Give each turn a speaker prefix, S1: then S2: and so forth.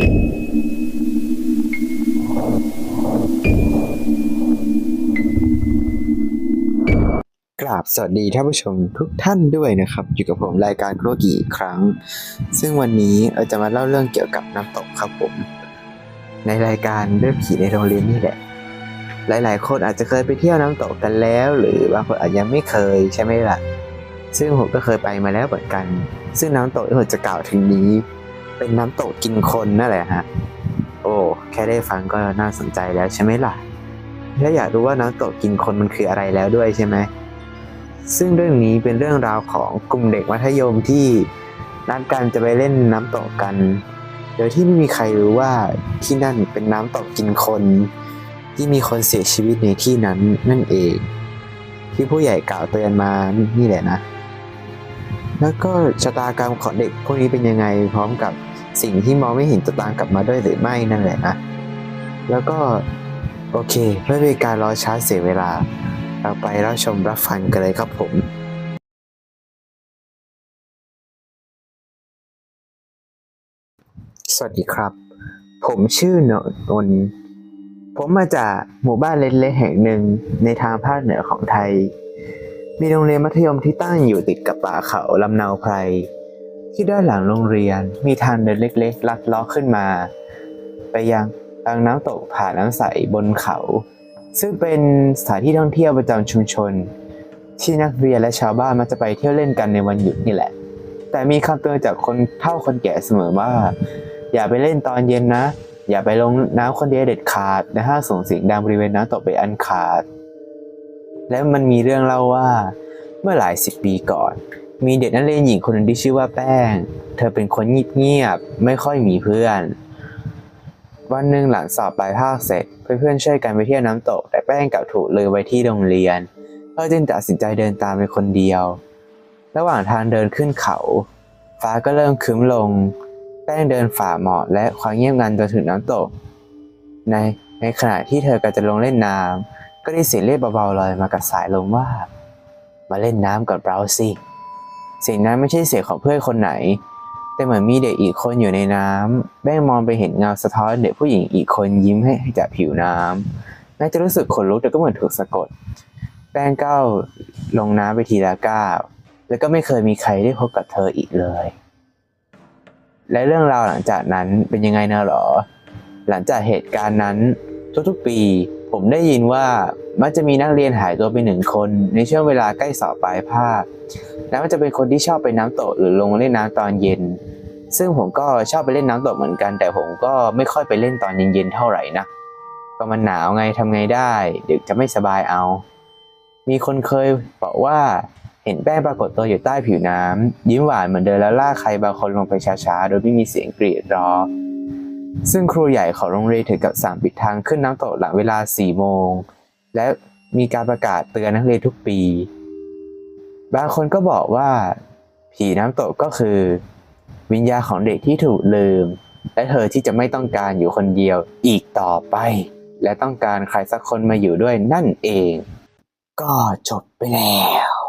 S1: กราบสวัสดีท่านผู้ชมทุกท่านด้วยนะครับ อยู่กับผมรายการโครกิอีกครั้ง ซึ่งวันนี้เราจะมาเล่าเรื่องเกี่ยวกับน้ำตกครับผม ในรายการเรื่องผีในโรงเรียนนี่แหละ หลาย ๆ คนอาจจะเคยไปเที่ยวน้ำตกกันแล้ว หรือบางคนอาจยังไม่เคยใช่ไหมล่ะ ซึ่งผมก็เคยไปมาแล้วเหมือนกัน ซึ่งน้ำตกที่ผมจะกล่าวถึงนี้ เป็นน้ำตกกินคนนั่นแหละฮะ โอ้ แค่ได้ฟังก็น่าสนใจแล้วใช่ไหมล่ะ และอยากรู้ว่าน้ำตกกินคนมันคืออะไรแล้วด้วยใช่ไหม ซึ่งเรื่องนี้เป็นเรื่องราวของกลุ่มเด็กมัธยมที่นัดกันจะไปเล่นน้ำตกกัน โดยที่ไม่มีใครรู้ว่าที่นั่นเป็นน้ำตกกินคน ที่มีคนเสียชีวิตในที่นั้นนั่นเอง ที่ผู้ใหญ่กล่าวเตือนมานี่แหละนะแล้วก็ชะตากรรมของเด็กพวกนี้เป็นยังไงพร้อมกับ สิ่งที่มองไม่เห็นจะตามกลับมาด้วยหรือไม่นั่นแหละนะ แล้วก็โอเคเพื่อเป็นการรอช้าเสียเวลา เราไปรับชมรับฟังกันเลยครับผมสวัสดีครับ ผมชื่อนนท์ผมมาจากหมู่บ้านเล็กๆแห่งหนึ่งในทางภาคเหนือของไทย มีโรงเรียนมัธยมที่ตั้งอยู่ติดกับป่าเขาลำนาไพร ที่ด้านหลังโรงเรียนมีทางเดินเล็กๆ ลัดเล้อขึ้นมา ไปยังทางน้ำตกผาน้ำใสบนเขา ซึ่งเป็นสถานที่ท่องเที่ยวประจำชุมชน ที่นักเรียนและชาวบ้านมักจะไปเที่ยวเล่นกันในวันหยุดนี่แหละ แต่มีคำเตือนจากคนเฒ่าคนแก่เสมอว่า อย่าไปเล่นตอนเย็นนะ อย่าไปลงน้ำคนเดียวเด็ดขาดและห้ามส่งเสียงดังบริเวณน้ำตกไปอันขาด และมันมีเรื่องเล่าว่าเมื่อหลายสิบปีก่อน มีเด็กนักเรียนหญิงคนหนึ่งที่ชื่อว่าแป้ง เธอเป็นคนเงียบๆ ไม่ค่อยมีเพื่อน วันหนึ่งหลังสอบปลายภาคเสร็จ เพื่อนๆช่วยกันไปเที่ยวน้ำตก แต่แป้งกลับถูกลืมไว้ที่โรงเรียนเธอจึงตัดสินใจเดินตามไปคนเดียว ระหว่างทางเดินขึ้นเขา ฟ้าก็เริ่มครึ้มลง แป้งเดินฝ่าหมอกและความเงียบงันจนถึงน้ำตก ในในขณะที่เธอกำลังจะลงเล่นน้ำก็ได้เสียงเรียกเบาๆลอยมากับสายลมว่า มาเล่นน้ำกับเราสิ เสียงนั้นไม่ใช่เสียงของเพื่อนคนไหน แต่เหมือนมีเด็กอีกคนอยู่ในน้ำแป้งมองไปเห็นเงาสะท้อนเด็กผู้หญิงอีกคนยิ้มให้จากผิวน้ำแม้จะรู้สึกขนลุกแต่ก็เหมือนถูกสะกด แป้งก้าวลงน้ำไปทีละก้าวแล้วก็ไม่เคยมีใครได้พบกับเธออีกเลย และเรื่องราวหลังจากนั้นเป็นยังไงนะหรอ หลังจากเหตุการณ์นั้นทุกๆปีผมได้ยินว่ามักจะมีนักเรียนหายตัวไปหนึ่งคนในช่วงเวลาใกล้สอบปลายภาค และมันจะเป็นคนที่ชอบไปน้ำตกหรือลงเล่นน้ำตอนเย็น ซึ่งผมก็ชอบไปเล่นน้ำตกเหมือนกัน แต่ผมก็ไม่ค่อยไปเล่นตอนเย็นๆเท่าไหร่นะก็มันหนาวไงทำไงได้เดี๋ยวจะไม่สบายเอา มีคนเคยบอกว่าเห็นแป้งปรากฏตัวอยู่ใต้ผิวน้ำยิ้มหวานเหมือนเดินแล้วลากใครบางคนลงไปช้าๆ โดยไม่มีเสียงกรีดร้องซึ่งครูใหญ่ของโรงเรียนถึงกับสั่งปิดทางขึ้นน้ำตกหลังเวลา4โมง และมีการประกาศเตือนนักเรียนทุกปี บางคนก็บอกว่า ผีน้ำตกก็คือ วิญญาณของเด็กที่ถูกลืม และเธอที่จะไม่ต้องการอยู่คนเดียวอีกต่อไป และต้องการใครสักคนมาอยู่ด้วยนั่นเอง ก็จบไปแล้ว